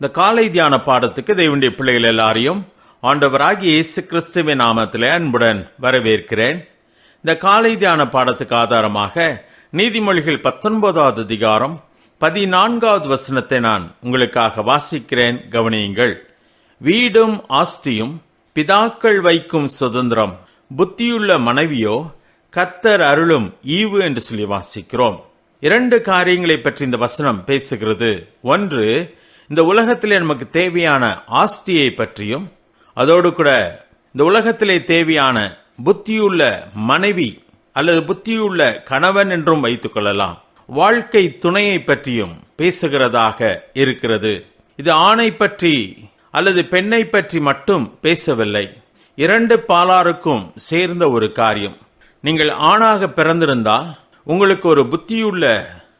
இந்த காலை தியான பாடத்துக்கு தேவனுடைய பிள்ளைகள் எல்லாரையும் ஆண்டவராகிய இயேசு கிறிஸ்துவின் நாமத்தில் அன்புடன் வரவேற்கிறேன். இந்த காலை தியான பாடத்துக்கு ஆதாரமாக நீதிமொழிகள் பத்தொன்பதாவது அதிகாரம் பதினான்காவது வசனத்தை நான் உங்களுக்காக வாசிக்கிறேன். கவனியுங்கள். வீடும் ஆஸ்தியும் பிதாக்கள் வைக்கும் சுதந்திரம். புத்தியுள்ள மனைவியோ கத்தர் அருளும் ஈவு என்று சொல்லி வாசிக்கிறோம். இரண்டு காரியங்களை பற்றி இந்த வசனம் பேசுகிறது. ஒன்று இந்த உலகத்திலே நமக்கு தேவையான ஆஸ்தியை பற்றியும் அதோடு கூட இந்த உலகத்திலே தேவையான புத்தியுள்ள மனைவி அல்லது புத்தியுள்ள கணவன் என்றும் வைத்துக்கொள்ளலாம் வாழ்க்கை துணையை பற்றியும் பேசுகிறதாக இருக்கிறது. இது ஆணை பற்றி அல்லது பெண்ணை பற்றி மட்டும் பேசவில்லை. இரண்டு பாலாருக்கும் சேர்ந்த ஒரு காரியம். நீங்கள் ஆணாக பிறந்திருந்தால் உங்களுக்கு ஒரு புத்தியுள்ள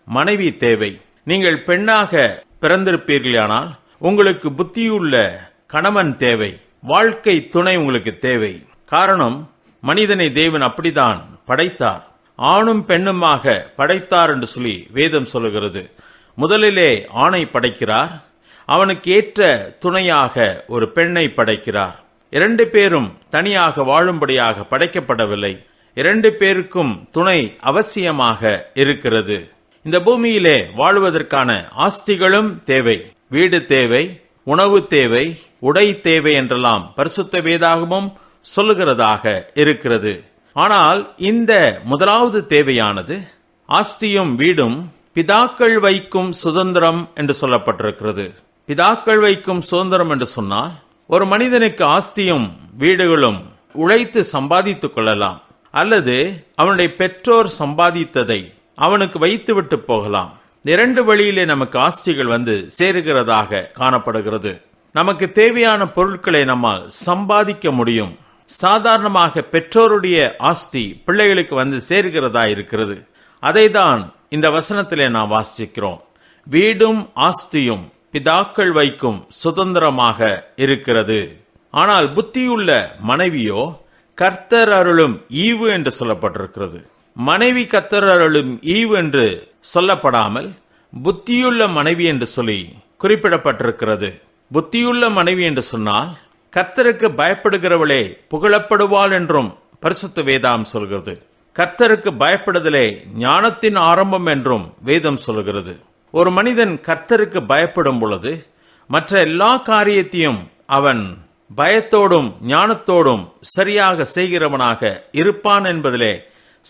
மனைவி தேவை. நீங்கள் பெண்ணாக பிறந்திருப்பீர்களானால் உங்களுக்கு புத்தியுள்ள கணவன் தேவை. வாழ்க்கை துணை உங்களுக்கு தேவை. காரணம் மனிதனை தேவன் அப்படித்தான் படைத்தார். ஆணும் பெண்ணுமாக படைத்தார் என்று சொல்லி வேதம் சொல்லுகிறது. முதலிலே ஆணை படைக்கிறார். அவனுக்கு ஏற்ற துணையாக ஒரு பெண்ணை படைக்கிறார். இரண்டு பேரும் தனியாக வாழும்படியாக படைக்கப்படவில்லை. இரண்டு பேருக்கும் துணை அவசியமாக இருக்கிறது. இந்த பூமியிலே வாழ்வதற்கான ஆஸ்திகளும் தேவை. வீடு தேவை உணவு தேவை உடை தேவை என்றெல்லாம் பரிசுத்த வேதாகமும் சொல்லுகிறதாக இருக்கிறது. ஆனால் இந்த முதலாவது தேவையானது ஆஸ்தியும் வீடும் பிதாக்கள் வைக்கும் சுதந்திரம் என்று சொல்லப்பட்டிருக்கிறது. பிதாக்கள் வைக்கும் சுதந்திரம் என்று சொன்னால் ஒரு மனிதனுக்கு ஆஸ்தியும் வீடுகளும் உழைத்து சம்பாதித்துக் கொள்ளலாம். அல்லது அவனுடைய பெற்றோர் சம்பாதித்ததை அவனுக்கு வைத்துவிட்டு போகலாம். இரண்டு வழியிலே நமக்கு ஆஸ்திகள் வந்து சேருகிறதாக காணப்படுகிறது. நமக்கு தேவையான பொருட்களை நம்மால் சம்பாதிக்க முடியும். சாதாரணமாக பெற்றோருடைய ஆஸ்தி பிள்ளைகளுக்கு வந்து சேர்கிறதா இருக்கிறது. அதை தான் இந்த வசனத்திலே நாம் வாசிக்கிறோம். வீடும் ஆஸ்தியும் பிதாக்கள் வைக்கும் சுதந்திரமாக இருக்கிறது. ஆனால் புத்தியுள்ள மனைவியோ கர்த்தர் அருளும் ஈவு என்று சொல்லப்பட்டிருக்கிறது. மனைவி கர்த்தர் ஈவ் என்று சொல்லப்படாமல் புத்தியுள்ள மனைவி என்று சொல்லி குறிப்பிடப்பட்டிருக்கிறது. புத்தியுள்ள மனைவி என்று சொன்னால் கர்த்தருக்கு பயப்படுகிறவளே புகழப்படுவாள் என்றும் பரிசுத்த வேதாம் சொல்கிறது. கர்த்தருக்கு பயப்படுதலே ஞானத்தின் ஆரம்பம் என்றும் வேதம் சொல்கிறது. ஒரு மனிதன் கர்த்தருக்கு பயப்படும் பொழுது மற்ற எல்லா காரியத்தையும் அவன் பயத்தோடும் ஞானத்தோடும் சரியாக செய்கிறவனாக இருப்பான் என்பதிலே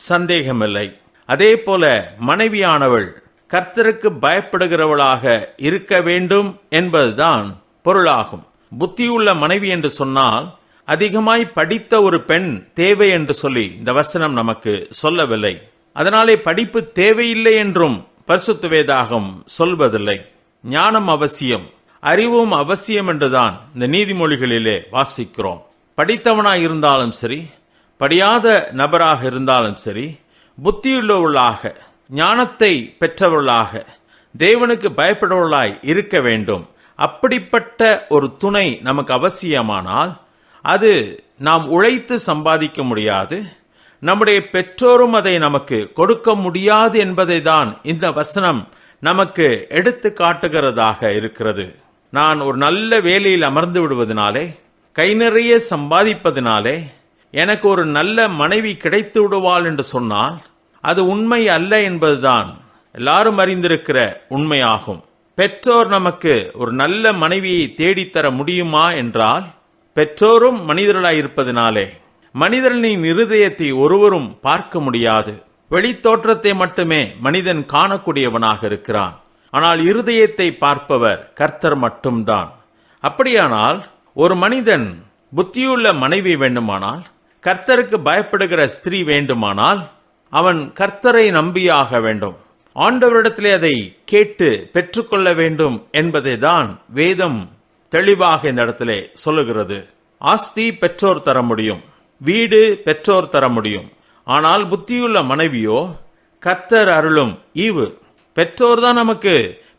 சந்தேகமில்லை. அதே போல மனைவியானவள் கர்த்தருக்கு பயப்படுகிறவளாக இருக்க வேண்டும் என்பதுதான் பொருளாகும். புத்தியுள்ள மனைவி என்று சொன்னால் அதிகமாய் படித்த ஒரு பெண் தேவை என்று சொல்லி இந்த வசனம் நமக்கு சொல்லவில்லை. அதனாலே படிப்பு தேவையில்லை என்றும் பரிசுத்த வேதாகம் சொல்வதில்லை. ஞானம் அவசியம் அறிவும் அவசியம் என்றுதான் இந்த நீதிமொழிகளிலே வாசிக்கிறோம். படித்தவனாய் இருந்தாலும் சரி படியாத நபராக இருந்தாலும் சரி புத்தியுள்ளவர்களாக ஞானத்தை பெற்றவர்களாக தேவனுக்கு பயப்படுவர்களாய் இருக்க வேண்டும். அப்படிப்பட்ட ஒரு துணை நமக்கு அவசியமானால் அது நாம் உழைத்து சம்பாதிக்க முடியாது. நம்முடைய பெற்றோரும் அதை நமக்கு கொடுக்க முடியாது என்பதை தான் இந்த வசனம் நமக்கு எடுத்து காட்டுகிறதாக இருக்கிறது. நான் ஒரு நல்ல வேலையில் அமர்ந்து விடுவதனாலே கை நிறைய சம்பாதிப்பதினாலே எனக்கு ஒரு நல்ல மனைவி கிடைத்து விடுவாள் என்று சொன்னால் அது உண்மை அல்ல என்பதுதான். எல்லாரும் அறிந்திருக்கிற உண்மையாகும். பெற்றோர் நமக்கு ஒரு நல்ல மனைவியை தேடித்தர முடியுமா என்றால் பெற்றோரும் மனிதர்களாய் இருப்பதினாலே மனிதனின் இருதயத்தை ஒருவரும் பார்க்க முடியாது. வெளித்தோற்றத்தை மட்டுமே மனிதன் காணக்கூடியவனாக இருக்கிறான். ஆனால் இருதயத்தை பார்ப்பவர் கர்த்தர் மட்டும்தான். அப்படியானால் ஒரு மனிதன் புத்தியுள்ள மனைவி வேண்டுமானால் கர்த்தருக்கு பயப்படுகிற ஸ்திரீ வேண்டுமானால் அவன் கர்த்தரை நம்பியாக வேண்டும். ஆண்டவரிடத்திலே அதை கேட்டு பெற்றுக்கொள்ள வேண்டும் என்பதை தான் வேதம் தெளிவாக இந்த இடத்திலே சொல்லுகிறது. ஆஸ்தி பெற்றோர் தர முடியும். வீடு பெற்றோர் தர முடியும். ஆனால் புத்தியுள்ள மனைவியோ கர்த்தர் அருளும் ஈவு. பெற்றோர் தான் நமக்கு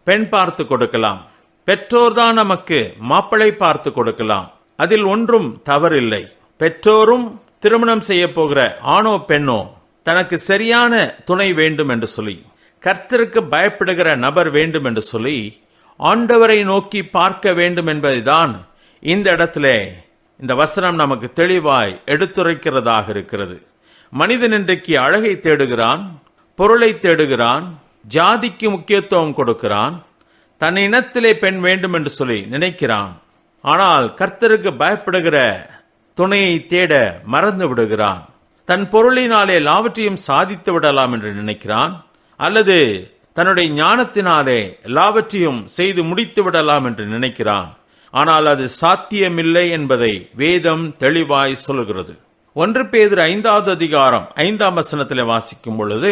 பெண் பார்த்து கொடுக்கலாம். பெற்றோர் தான் நமக்கு மாப்பிளை பார்த்து கொடுக்கலாம். அதில் ஒன்றும் தவறில்லை. பெற்றோரும் திருமணம் செய்ய போகிற ஆணோ பெண்ணோ தனக்கு சரியான துணை வேண்டும் என்று சொல்லி கர்த்தருக்கு பயப்படுகிற நபர் வேண்டும் என்று சொல்லி ஆண்டவரை நோக்கி பார்க்க வேண்டும் என்பதைதான் இந்த இடத்திலே இந்த வசனம் நமக்கு தெளிவாய் எடுத்துரைக்கிறதாக இருக்கிறது. மனிதன் இன்றைக்கு அழகை தேடுகிறான் பொருளை தேடுகிறான் ஜாதிக்கு முக்கியத்துவம் கொடுக்கிறான் தன் இனத்திலே பெண் வேண்டும் என்று சொல்லி நினைக்கிறான். ஆனால் கர்த்தருக்கு பயப்படுகிற துணையை தேட மறந்து விடுகிறான். தன் பொருளினாலே எல்லாவற்றையும் சாதித்து விடலாம் என்று நினைக்கிறான். அல்லது தன்னுடைய ஞானத்தினாலே எல்லாவற்றையும் செய்து முடித்து விடலாம் என்று நினைக்கிறான். ஆனால் அது சாத்தியமில்லை என்பதை வேதம் தெளிவாய் சொல்லுகிறது ஒன்று பேதர் ஐந்தாவது அதிகாரம் ஐந்தாம் வசனத்தில் வாசிக்கும் பொழுது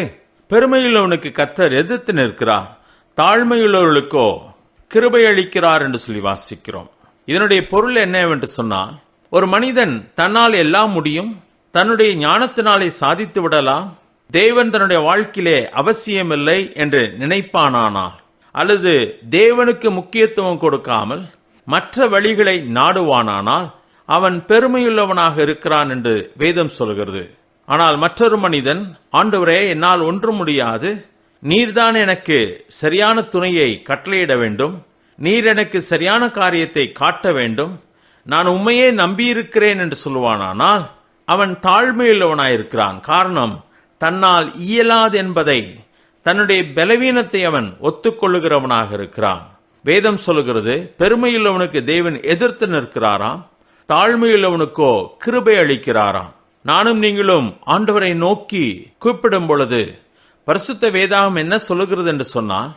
பெருமையுள்ளவனுக்கு கத்தர் எதிர்த்து நிற்கிறார். தாழ்மையுள்ளவர்களுக்கோ கிருபை அளிக்கிறார் என்று சொல்லி வாசிக்கிறோம். இதனுடைய பொருள் என்னவென்று சொன்னால் ஒரு மனிதன் தன்னால் எல்லாம் முடியும் தன்னுடைய ஞானத்தினாலே சாதித்து விடலாம் தேவன் தன்னுடைய வாழ்க்கையிலே அவசியமில்லை என்று நினைப்பானானால் அல்லது தேவனுக்கு முக்கியத்துவம் கொடுக்காமல் மற்ற வழிகளை நாடுவானானால் அவன் பெருமையுள்ளவனாக இருக்கிறான் என்று வேதம் சொல்கிறது. ஆனால் மற்றொரு மனிதன் ஆண்டவரே என்னால் ஒன்றும் முடியாது. நீர்தான் எனக்கு சரியான துணையை கட்டளையிட வேண்டும். நீர் எனக்கு சரியான காரியத்தை காட்ட வேண்டும். நான் உண்மையே நம்பியிருக்கிறேன் என்று சொல்லுவானானால் அவன் தாழ்மையுள்ளவனாயிருக்கிறான். காரணம் தன்னால் இயலாது என்பதை தன்னுடைய பலவீனத்தை அவன் ஒத்துக்கொள்ளுகிறவனாக இருக்கிறான். வேதம் சொல்லுகிறது பெருமையுள்ளவனுக்கு தேவன் எதிர்த்து நிற்கிறாராம் தாழ்மையுள்ளவனுக்கோ கிருபை அளிக்கிறாராம். நானும் நீங்களும் ஆண்டவரை நோக்கி கூப்பிடும் பொழுது பரிசுத்த வேதாகம் என்ன சொல்லுகிறது என்று சொன்னால்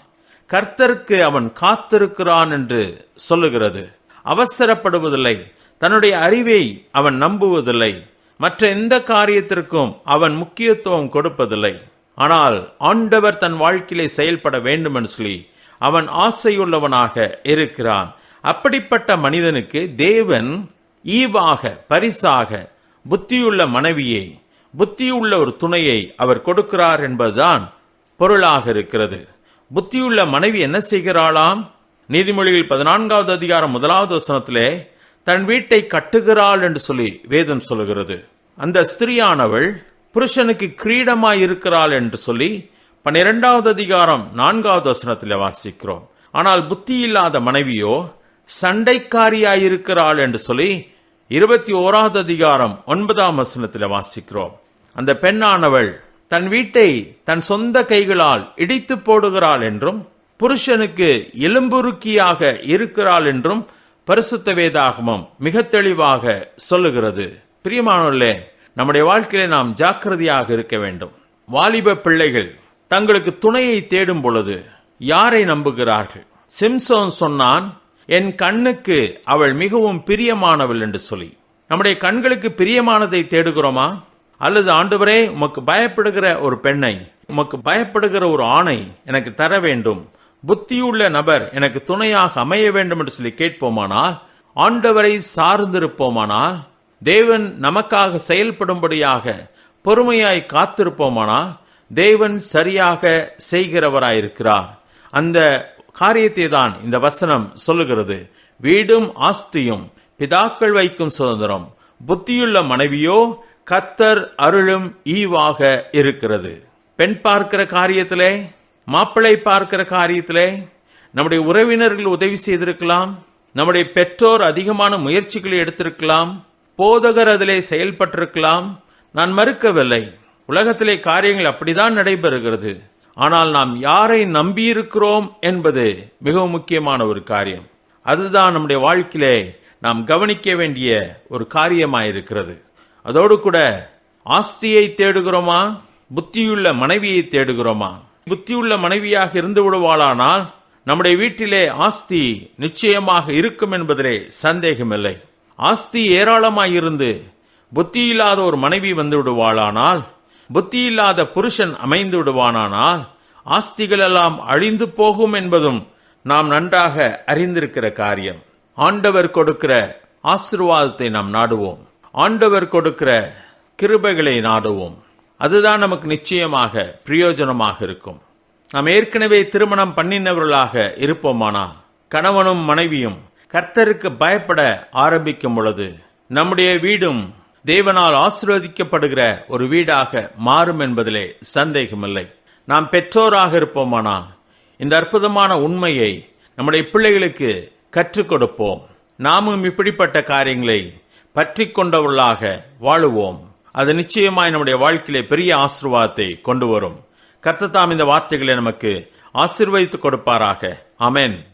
கர்த்தருக்கு அவன் காத்திருக்கிறான் என்று சொல்லுகிறது. அவசரப்படுவதில்லை. தன்னுடைய அறிவை அவன் நம்புவதில்லை. மற்ற எந்த காரியத்திற்கும் அவன் முக்கியத்துவம் கொடுப்பதில்லை. ஆனால் ஆண்டவர் தன் வாழ்க்கையிலே செயல்பட வேண்டும் என்று சொல்லி அவன் ஆசையுள்ளவனாக இருக்கிறான். அப்படிப்பட்ட மனிதனுக்கு தேவன் ஈவாக பரிசாக புத்தியுள்ள மனைவியை புத்தியுள்ள ஒரு துணையை அவர் கொடுக்கிறார் என்பதுதான் பொருளாக இருக்கிறது. புத்தியுள்ள மனைவி என்ன செய்கிறாளாம்? நீதிமொழிகள் பதினான்காவது அதிகாரம் முதலாவது வசனத்திலே தன் வீட்டை கட்டுகிறாள் என்று சொல்லி வேதம் சொல்லுகிறது. அந்த ஸ்திரியானவள் புருஷனுக்கு கிரீடமாய் இருக்கிறாள் என்று சொல்லி பன்னிரெண்டாவது அதிகாரம் நான்காவது வசனத்தில் வாசிக்கிறோம். ஆனால் புத்தி இல்லாத மனைவியோ சண்டைக்காரியாயிருக்கிறாள் என்று சொல்லி இருபத்தி ஓராவது அதிகாரம் ஒன்பதாம் வசனத்தில் வாசிக்கிறோம். அந்த பெண்ணானவள் தன் வீட்டை தன் சொந்த கைகளால் இடித்து போடுகிறாள் என்றும் புருஷனுக்கு எலும்புருக்கியாக இருக்கிறாள் என்றும் பரிசுத்த வேதாகமம் மிக தெளிவாக சொல்லுகிறது. பிரியமானோர்களே நம்முடைய வாழ்க்கையில நாம் ஜாக்கிரதையாக இருக்க வேண்டும். வாலிப பிள்ளைகள் தங்களுக்கு துணையை தேடும் பொழுது யாரை நம்புகிறார்கள்? சிம்சோன் சொன்னான் என் கண்ணுக்கு அவள் மிகவும் பிரியமானவள் என்று சொல்லி. நம்முடைய கண்களுக்கு பிரியமானதை தேடுகிறோமா? அல்லது ஆண்டவரே உமக்கு பயப்படுகிற ஒரு பெண்ணை உமக்கு பயப்படுகிற ஒரு ஆணை எனக்கு தர வேண்டும் புத்தியுள்ள நபர் எனக்கு துணையாக அமைய வேண்டும் என்று சொல்லி கேட்போமானால் ஆண்டவரை சார்ந்திருப்போமானால் தேவன் நமக்காக செயல்படும்படியாக பொறுமையாய் காத்திருப்போமானால் தேவன் சரியாக செய்கிறவராயிருக்கிறார். அந்த காரியத்தை தான் இந்த வசனம் சொல்லுகிறது. வீடும் ஆஸ்தியும் பிதாக்கள் வைக்கும் சுதந்திரம். புத்தியுள்ள மனைவியோ கத்தர் அருளும் ஈவாக இருக்கிறது. பெண் பார்க்கிற காரியத்திலே மாப்பிள்ளை பார்க்கிற காரியத்தில் நம்முடைய உறவினர்கள் உதவி செய்திருக்கலாம். நம்முடைய பெற்றோர் அதிகமான முயற்சிகளை எடுத்திருக்கலாம். போதகர் அதிலே செயல்பட்டிருக்கலாம். நான் மறுக்கவில்லை. உலகத்திலே காரியங்கள் அப்படிதான் நடைபெறுகிறது. ஆனால் நாம் யாரை நம்பியிருக்கிறோம் என்பது மிகவும் முக்கியமான ஒரு காரியம். அதுதான் நம்முடைய வாழ்க்கையிலே நாம் கவனிக்க வேண்டிய ஒரு காரியமாயிருக்கிறது. அதோடு கூட ஆஸ்தியை தேடுகிறோமா? புத்தியுள்ள மனைவியை தேடுகிறோமா? புத்தியுள்ள மனைவியாக இருந்து விடுவாளானால் நம்முடைய வீட்டிலே ஆஸ்தி நிச்சயமாக இருக்கும் என்பதிலே சந்தேகமில்லை. ஆஸ்தி ஏராளமாயிருந்து புத்தி இல்லாத ஒரு மனைவி வந்து விடுவாளானால் புத்தி இல்லாத புருஷன் அமைந்து விடுவானானால் ஆஸ்திகள் எல்லாம் அழிந்து போகும் என்பதும் நாம் நன்றாக அறிந்திருக்கிற காரியம். ஆண்டவர் கொடுக்கிற ஆசிர்வாதத்தை நாம் நாடுவோம். ஆண்டவர் கொடுக்கிற கிருபைகளை நாடுவோம். அதுதான் நமக்கு நிச்சயமாக பிரயோஜனமாக இருக்கும். நாம் ஏற்கனவே திருமணம் பண்ணினவர்களாக இருப்போமானால் கணவனும் மனைவியும் கர்த்தருக்கு பயப்பட ஆரம்பிக்கும் பொழுது நம்முடைய வீடும் தேவனால் ஆசீர்வதிக்கப்படுகிற ஒரு வீடாக மாறும் என்பதிலே சந்தேகமில்லை. நாம் பெற்றோராக இருப்போமானால் இந்த அற்புதமான உண்மையை நம்முடைய பிள்ளைகளுக்கு கற்றுக் கொடுப்போம். நாமும் இப்படிப்பட்ட காரியங்களை பற்றி கொண்டவர்களாக வாழுவோம். அது நிச்சயமாய் நம்முடைய வாழ்க்கையிலே பெரிய ஆசிர்வாதத்தை கொண்டு வரும். கர்த்தத்தாம் இந்த வார்த்தைகளை நமக்கு ஆசிர்வதித்து கொடுப்பாராக. அமென்